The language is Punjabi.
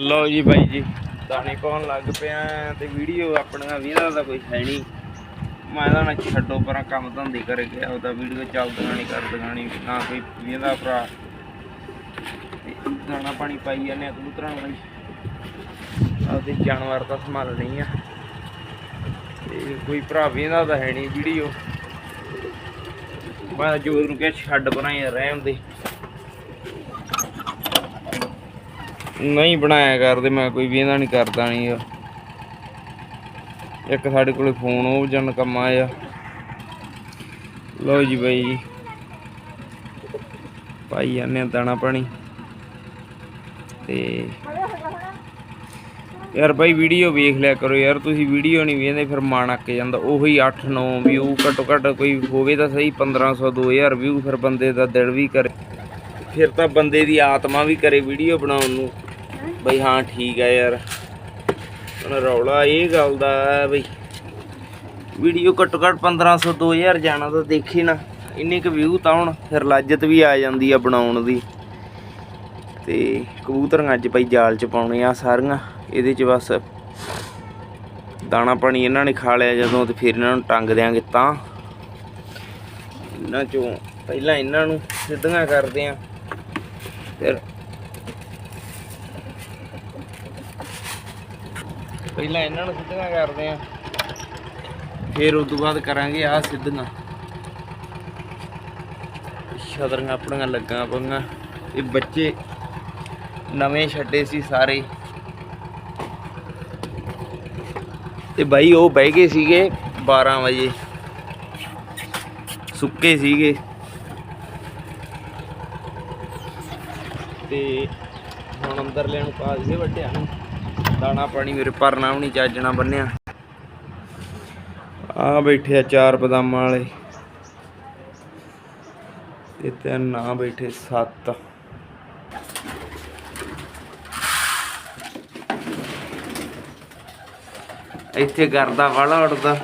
ਲਓ ਜੀ ਬਾਈ ਜੀ, ਦਾਣੇ ਪਾਉਣ ਲੱਗ ਪਿਆ ਤੇ ਵੀਡੀਓ ਆਪਣੀਆਂ ਵੀਰਾਂ ਦਾ ਕੋਈ ਹੈ ਨਹੀਂ। ਮੈਂ ਤਾਂ ਨਾ ਛੱਡੋ ਪਰਾਂ ਕੰਮ ਧੰਦੇ ਕਰ ਗਿਆ, ਉਹਦਾ ਵੀਡੀਓ ਚੱਲਦੀਆਂ ਨਹੀਂ ਕਰਦੀਆਂ ਨਹੀਂ ਨਾ ਕੋਈ ਵੀਂਦਾ ਭਰਾ। ਦਾਣਾ ਪਾਣੀ ਪਾਈ ਜਾਂਦੇ ਆ ਕਬੂਤਰਾਂ ਨੂੰ ਬਾਈ। ਆਪਦੇ ਜਾਨਵਰ ਦਾ ਨਹੀਂ ਆ। ਤੇ ਕੋਈ ਭਰਾ ਵੀਂਦਾ ਤਾਂ ਹੈ ਨਹੀਂ ਵੀਡੀਓ। ਮੈਂ ਜੋਰ ਨੂੰ ਕਿਹਾ, ਛੱਡ ਪਰਾਂ ਯਾਰ, ਰਹਿਣ ਦੇ। ਨਹੀਂ ਬਣਾਇਆ ਕਰਦੇ, ਮੈਂ ਕੋਈ ਵੀ ਇਹਦਾ ਨਹੀਂ ਕਰਦਾ ਨਹੀਂ ਆ। ਇੱਕ ਸਾਡੇ ਕੋਲੇ ਫੋਨ ਉਹ ਜਨ ਕੰਮ ਆਇਆ ਲਓ ਜੀ ਬਾਈ ਜੀ। ਪਾਈ ਜਾਂਦੇ ਆ ਦਾਣਾ ਪਾਣੀ। ਤੇ ਯਾਰ ਬਾਈ ਵੀਡੀਓ ਵੇਖ ਲਿਆ ਕਰੋ ਯਾਰ, ਤੁਸੀਂ ਵੀਡੀਓ ਨਹੀਂ ਵੇਖਦੇ, ਫਿਰ ਮਨ ਅੱਕ ਜਾਂਦਾ। ਉਹੀ 8 9 ਵਿਊ ਘੱਟੋ ਘੱਟ ਕੋਈ ਹੋਵੇ ਤਾਂ ਸਹੀ 1500 2000 ਵਿਊ ਫਿਰ ਬੰਦੇ ਦਾ ਦਿਲ ਵੀ ਕਰੇ। ਫਿਰ ਤਾਂ ਬੰਦੇ ਦੀ ਆਤਮਾ ਵੀ ਕਰੇ ਵੀਡੀਓ ਬਣਾਉਣ ਨੂੰ। ਬਈ ਹਾਂ, ਠੀਕ ਆ ਯਾਰ। ਹੁਣ ਰੌਲਾ ਇਹ ਗੱਲ ਦਾ ਬਈ, ਵੀਡੀਓ ਘੱਟੋ ਘੱਟ 1500 2000 ਜਾਣਾ ਤਾਂ ਦੇਖੀ ਨਾ। ਇੰਨੇ ਕੁ ਵਿਊ ਤਾਂ ਹੁਣ ਫਿਰ ਲੱਜਤ ਵੀ ਆ ਜਾਂਦੀ ਆ ਬਣਾਉਣ ਦੀ। ਤੇ ਕਬੂਤਰਾਂ ਅੱਜ ਭਾਈ ਜਾਲ ਚ ਪਾਉਣੇ ਆ ਸਾਰੀਆਂ। ਇਹਦੇ ਚ ਬਸ ਦਾਣਾ ਪਾਣੀ ਇਹਨਾਂ ਨੇ ਖਾ ਲਿਆ ਜਦੋਂ ਤੇ ਫਿਰ ਇਹਨਾਂ ਨੂੰ ਟੰਗ ਦਿਆਂਗੇ ਤਾਂ। ਇਹਨਾਂ ਚੋਂ ਪਹਿਲਾਂ ਇਹਨਾਂ ਨੂੰ ਸਿੱਧੀਆਂ ਕਰਦੇ ਆ। ਫਿਰ ਪਹਿਲਾਂ ਇਹਨਾਂ ਨੂੰ ਸਿੱਧੀਆਂ ਕਰਦੇ ਆ। ਫਿਰ ਉਸ ਤੋਂ ਬਾਅਦ ਕਰਾਂਗੇ ਆਹ ਸਿੱਧੀਆਂ। ਛਤਰੀਆਂ ਆਪਣੀਆਂ ਲੱਗਾ ਪਈਆਂ। ਇਹ ਬੱਚੇ ਨਵੇਂ ਛੱਡੇ ਸੀ ਸਾਰੇ। ਤੇ ਬਾਈ ਉਹ ਬਹਿ ਗਏ ਸੀਗੇ 12 ਵਜੇ। ਸੁੱਕੇ ਸੀਗੇ। ਤੇ ਹੁਣ ਅੰਦਰ ਲੈਣ ਪਾ ਦਿੱਤੇ ਵੱਡਿਆਂ ਨੂੰ। ਦਾਣਾ ਪਾਣੀ ਮੇਰੇ ਭਰਨਾ ਵੀ ਨਹੀਂ ਚੱਜਣਾ ਬੰਨਿਆ। ਆ ਬੈਠੇ ਆ ਚਾਰ ਬਦਾਮਾਂ ਵਾਲੇ। ਤੇ ਤਿੰਨ ਆ ਬੈਠੇ, ਸੱਤ। ਇੱਥੇ ਗਰਦਾ ਵਾਲਾ ਉੜਦਾ